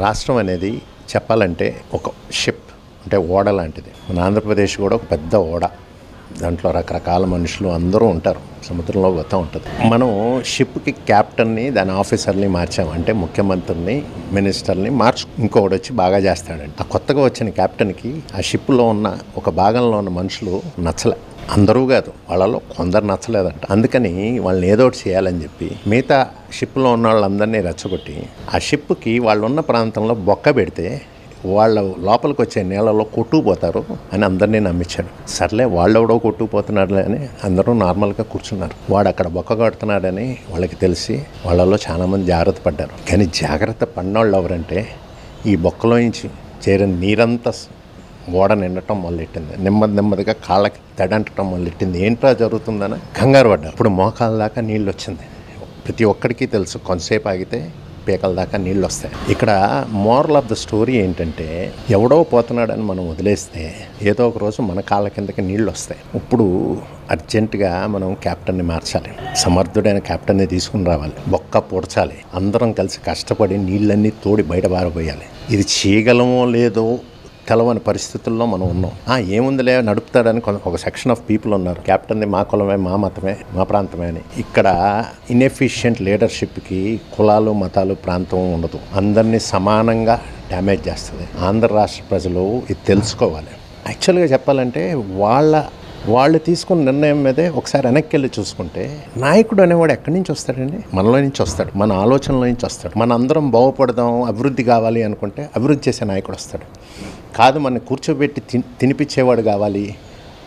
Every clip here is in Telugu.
రాష్ట్రం అనేది చెప్పాలంటే ఒక షిప్ అంటే ఓడ లాంటిది. మన ఆంధ్రప్రదేశ్ కూడా ఒక పెద్ద ఓడ. దాంట్లో రకరకాల మనుషులు అందరూ ఉంటారు. సముద్రంలో పోతూ ఉంటుంది. మనం షిప్కి క్యాప్టెన్ని దాని ఆఫీసర్ని మార్చాం. అంటే ముఖ్యమంత్రిని మినిస్టర్ని మార్చు ఇంకొకటి వచ్చి బాగా చేస్తాడండి ఆ కొత్తగా వచ్చిన క్యాప్టెన్కి ఆ షిప్లో ఉన్న ఒక భాగంలో ఉన్న మనుషులు నచ్చలే. అందరూ కాదు వాళ్ళలో కొందరు నచ్చలేదంట. అందుకని వాళ్ళని ఏదో ఒకటి చేయాలని చెప్పి మిగతా షిప్లో ఉన్న వాళ్ళందరినీ రెచ్చగొట్టి ఆ షిప్కి వాళ్ళు ఉన్న ప్రాంతంలో బొక్క పెడితే వాళ్ళ లోపలికి వచ్చే నీళ్ళలో కొట్టుకుపోతారు అని అందరినీ నమ్మించాడు. సర్లే వాళ్ళెవడో కొట్టుకుపోతున్నాడులే అని అందరూ నార్మల్గా కూర్చున్నారు. వాడు అక్కడ బొక్క కొడుతున్నాడని వాళ్ళకి తెలిసి వాళ్ళలో చాలామంది జాగ్రత్త పడ్డారు. కానీ జాగ్రత్త పడినోళ్ళు ఎవరంటే ఈ బొక్కలో నుంచి చేరిన నీరంతా ఓడ నిండటం మొదలెట్టింది. నెమ్మది నెమ్మదిగా కాళ్ళకి తడంటటం మొదలెట్టింది. ఏంట్రా జరుగుతుందని కంగారు పడ్డా. ఇప్పుడు మోకాల దాకా నీళ్ళు వచ్చింది. ప్రతి ఒక్కడికి తెలుసు కొంతసేపు ఆగితే పీకల దాకా నీళ్ళు వస్తాయి. ఇక్కడ మోరల్ ఆఫ్ ద స్టోరీ ఏంటంటే ఎవడో పోతున్నాడని మనం వదిలేస్తే ఏదో ఒక రోజు మన కాళ్ళ కిందకి నీళ్ళు వస్తాయి. ఇప్పుడు అర్జెంటుగా మనం క్యాప్టెన్ని మార్చాలి. సమర్థుడైన క్యాప్టెన్ని తీసుకుని రావాలి. బొక్క పొడచాలి. అందరం కలిసి కష్టపడి నీళ్ళన్నీ తోడి బయట పారబోయాలి. ఇది చేయగలమో లేదో తెలవని పరిస్థితుల్లో మనం ఉన్నాం. ఆ ఏముందిలే నడుపుతాడని ఒక సెక్షన్ ఆఫ్ పీపుల్ ఉన్నారు. క్యాప్టెన్ది మా కులమే మా మతమే మా ప్రాంతమే అని. ఇక్కడ ఇన్ఎఫిషియంట్ లీడర్షిప్కి కులాలు మతాలు ప్రాంతం ఉండదు. అందరినీ సమానంగా డ్యామేజ్ చేస్తుంది. ఆంధ్ర రాష్ట్ర ప్రజలు ఇది తెలుసుకోవాలి. యాక్చువల్గా చెప్పాలంటే వాళ్ళ వాళ్ళు తీసుకున్న నిర్ణయం మీదే ఒకసారి వెనక్కి వెళ్ళి చూసుకుంటే నాయకుడు అనేవాడు ఎక్కడి నుంచి వస్తాడండి? మనలో నుంచి వస్తాడు. మన ఆలోచనలో నుంచి వస్తాడు. మన అందరం బాగుపడదాం అభివృద్ధి కావాలి అనుకుంటే అభివృద్ధి చేసే నాయకుడు వస్తాడు. కాదు మన కూర్చోబెట్టి తిని తినిపించేవాడు కావాలి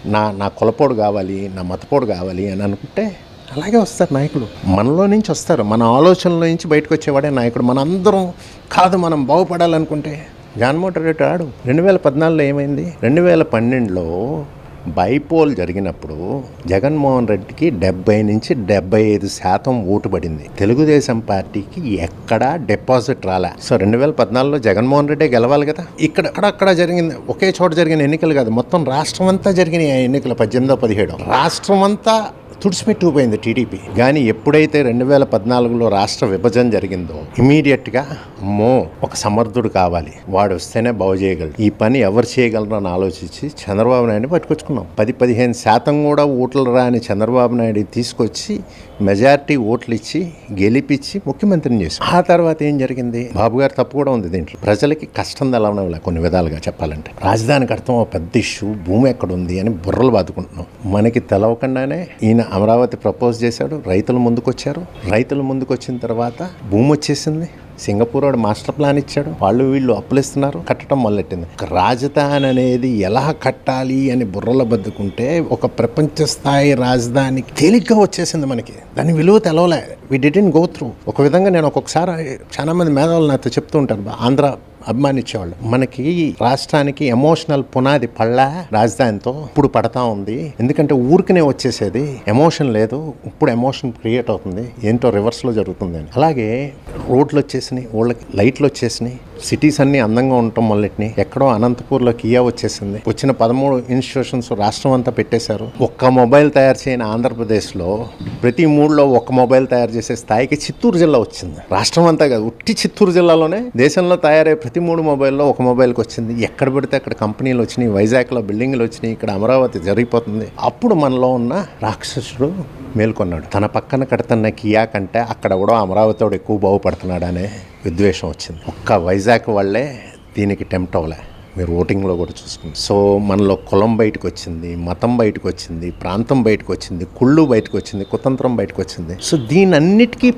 నా నా కులపోడు కావాలి నా మతపోడు కావాలి అని అనుకుంటే అలాగే వస్తారు నాయకులు. మనలో నుంచి వస్తారు. మన ఆలోచనలో నుంచి బయటకు వచ్చేవాడే నాయకుడు. మన అందరం కాదు మనం బాగుపడాలనుకుంటే. జగన్మోహన్ రెడ్డి ఆడు రెండు వేల పద్నాలుగులో ఏమైంది? రెండు వేల పన్నెండులో బైపోల్ జరిగినప్పుడు జగన్మోహన్ రెడ్డికి డెబ్బై నుంచి డెబ్బై ఐదు శాతం ఓటు పడింది. తెలుగుదేశం పార్టీకి ఎక్కడా డిపాజిట్ రాలే. సో రెండు వేల పద్నాలుగులో జగన్మోహన్ రెడ్డి గెలవాలి కదా? ఇక్కడ అక్కడక్కడ జరిగింది. ఒకే చోట జరిగిన ఎన్నికలు కాదు మొత్తం రాష్ట్రం అంతా జరిగినాయి ఎన్నికలు పద్దెనిమిదో పదిహేడు. రాష్ట్రం అంతా తుడిచిపెట్టుకుపోయింది టీడీపీ. కానీ ఎప్పుడైతే రెండు వేల పద్నాలుగులో రాష్ట్ర విభజన జరిగిందో ఇమీడియట్గా అమ్మో ఒక సమర్థుడు కావాలి. వాడు వస్తేనే బాగు చేయగలడు. ఈ పని ఎవరు చేయగలరు అని ఆలోచించి చంద్రబాబు నాయుడు పట్టుకొచ్చుకున్నాం. పది పదిహేను శాతం కూడా ఓట్లు రాని చంద్రబాబు నాయుడు తీసుకొచ్చి మెజారిటీ ఓట్లు ఇచ్చి గెలిపించి ముఖ్యమంత్రిని చేసి ఆ తర్వాత ఏం జరిగింది? బాబు గారు తప్పు కూడా ఉంది దీంట్లో. ప్రజలకి కష్టం తెలవడం కొన్ని విధాలుగా చెప్పాలంటే. రాజధానికి అర్థం ఒక పెద్ద ఇష్యూ భూమి ఎక్కడ ఉంది అని బుర్రలు బాదుకుంటున్నాం. మనకి తెలవకుండానే ఈయన అమరావతి ప్రపోజ్ చేశాడు రైతులు ముందుకొచ్చారు. రైతులు ముందుకొచ్చిన తర్వాత భూమి వచ్చేసింది. సింగపూర్ వాడు మాస్టర్ ప్లాన్ ఇచ్చాడు. వాళ్ళు వీళ్ళు అప్పులు ఇస్తున్నారు కట్టడం మొదలెట్టింది. ఒక రాజధాని అనేది ఎలా కట్టాలి అని బుర్రలో బద్దుకుంటే ఒక ప్రపంచ స్థాయి రాజధాని తేలిగ్గా వచ్చేసింది మనకి. దాని విలువ తెలవలే. వి డిడెంట్ గో త్రూ ఒక విధంగా నేను ఒక్కొక్కసారి చాలా మంది మేధావులు నాతో చెప్తూ ఉంటారు "బా, ఆంధ్ర అభిమానించేవాళ్ళు. మనకి రాష్ట్రానికి ఎమోషనల్ పునాది పళ్ళ రాజధానితో ఇప్పుడు పడతా ఉంది. ఎందుకంటే ఊరికనే వచ్చేసేది ఎమోషన్ లేదు. ఇప్పుడు ఎమోషన్ క్రియేట్ అవుతుంది. ఏంటో రివర్స్లో జరుగుతుంది అని. అలాగే రోడ్లు వచ్చేసినాయి ఊళ్ళకి లైట్లు వచ్చేసినాయి. సిటీస్ అన్ని అందంగా ఉండటం మొదలెట్ని ఎక్కడో అనంతపూర్లో కియా వచ్చేసింది. వచ్చిన పదమూడు ఇన్స్టిట్యూషన్స్ రాష్ట్రం అంతా పెట్టేశారు. ఒక్క మొబైల్ తయారు చేయని ఆంధ్రప్రదేశ్లో ప్రతి మూడులో ఒక్క మొబైల్ తయారు చేసే స్థాయికి చిత్తూరు జిల్లా వచ్చింది. రాష్ట్రం అంతా కాదు ఉట్టి చిత్తూరు జిల్లాలోనే దేశంలో తయారయ్యే ప్రతి మూడు మొబైల్లో ఒక మొబైల్కి వచ్చింది. ఎక్కడ పడితే అక్కడ కంపెనీలు వచ్చినాయి వైజాగ్లో బిల్డింగ్లు వచ్చినాయి ఇక్కడ అమరావతి జరిగిపోతుంది. అప్పుడు మనలో ఉన్న రాక్షసుడు మేల్కొన్నాడు. తన పక్కన కడుతున్న కియా కంటే అక్కడ కూడా అమరావతివాడు ఎక్కువ బాగుపడుతున్నాడు అనే విద్వేషం వచ్చింది. ఒక్క వైజాగ్ వాళ్ళే దీనికి టెంప్ట్ అవ్వలే. మీరు ఓటింగ్లో కూడా చూసుకుంది సో మనలో కులం బయటకు వచ్చింది మతం బయటకు వచ్చింది ప్రాంతం బయటకు వచ్చింది కుళ్ళు బయటకు వచ్చింది కుతంత్రం బయటకు వచ్చింది. సో దీని అన్నిటికీ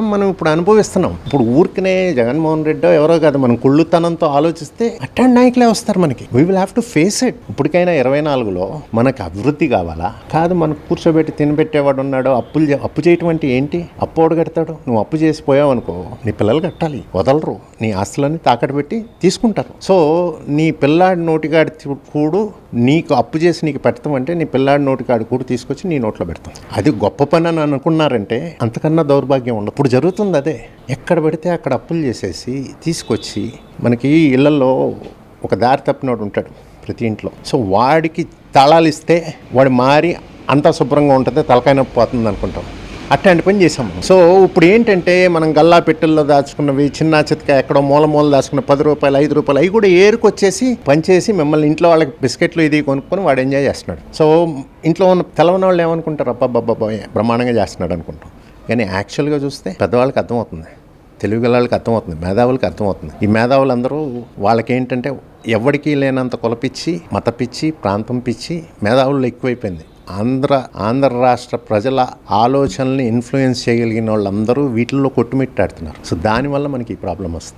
మనం ఇప్పుడు అనుభవిస్తున్నాం. ఇప్పుడు ఊరికనే జగన్మోహన్ రెడ్డి ఎవరో కాదు మనం కుళ్ళుతనంతో ఆలోచిస్తే అట్లాంటి నాయకులే వస్తారు మనకి. We will have to face it ఇప్పటికైనా ఇరవై నాలుగులో మనకు అభివృద్ధి కావాలా? కాదు మనకు కూర్చోబెట్టి తినబెట్టేవాడు ఉన్నాడు అప్పులు అప్పు చేయటం అంటే ఏంటి? అప్పు ఎవడు కడతాడు? నువ్వు అప్పు చేసిపోయావు అనుకో నీ పిల్లలు కట్టాలి వదలరు. నీ ఆస్తులన్నీ తాకట్టు పెట్టి తీసుకుంటారు. సో నీ పిల్లాడి నోటికాడి కూడు నీకు అప్పు చేసి నీకు పెడతాం అంటే నీ పిల్లాడి నోటికాడి కూడు తీసుకొచ్చి నీ నోట్లో పెడతాం. అది గొప్ప పని అని అనుకున్నారంటే అంతకన్నా దౌర్భాగ్యం ఉండదు. ఇప్పుడు జరుగుతుంది అదే. ఎక్కడ పెడితే అక్కడ అప్పులు చేసేసి తీసుకొచ్చి మనకి ఇళ్ళలో ఒక దారి తప్పినోడు ఉంటాడు ప్రతి ఇంట్లో. సో వాడికి తళాలు ఇస్తే వాడు మారి అంతా శుభ్రంగా ఉంటుంది తలకాయ నొప్పి పోతుంది అనుకుంటాం. అట్లాంటి పని చేసాము సో ఇప్పుడు ఏంటంటే మనం గల్లా పెట్టెల్లో దాచుకున్నవి చిన్న చితక ఎక్కడో మూల మూల దాచుకున్న పది రూపాయలు ఐదు రూపాయలు అవి కూడా ఏరుకొచ్చేసి పనిచేసి మిమ్మల్ని ఇంట్లో వాళ్ళకి బిస్కెట్లు ఇది కొనుక్కొని వాడు ఎంజాయ్ చేస్తున్నాడు. సో ఇంట్లో ఉన్న తెలవని వాళ్ళు ఏమనుకుంటారు? అబ్బాబ్బాబ్బా బ్రహ్మాండంగా చేస్తున్నాడు అనుకుంటాం. కానీ యాక్చువల్గా చూస్తే పెద్దవాళ్ళకి అర్థమవుతుంది. తెలుగు వాళ్ళకి అర్థమవుతుంది. మేధావులకి అర్థమవుతుంది. ఈ మేధావులందరూ వాళ్ళకి ఏంటంటే ఎవరికి లేనంత కులపిచ్చి మతపిచ్చి ప్రాంతం పిచ్చి మేధావులు ఎక్కువైపోయింది. ఆంధ్ర ఆంధ్ర రాష్ట్ర ప్రజల ఆలోచనల్ని ఇన్ఫ్లుయెన్స్ చేయగలిగిన వాళ్ళందరూ వీటిల్లో కొట్టుమిట్టాడుతున్నారు. సో దానివల్ల మనకి ఈ ప్రాబ్లం వస్తుంది.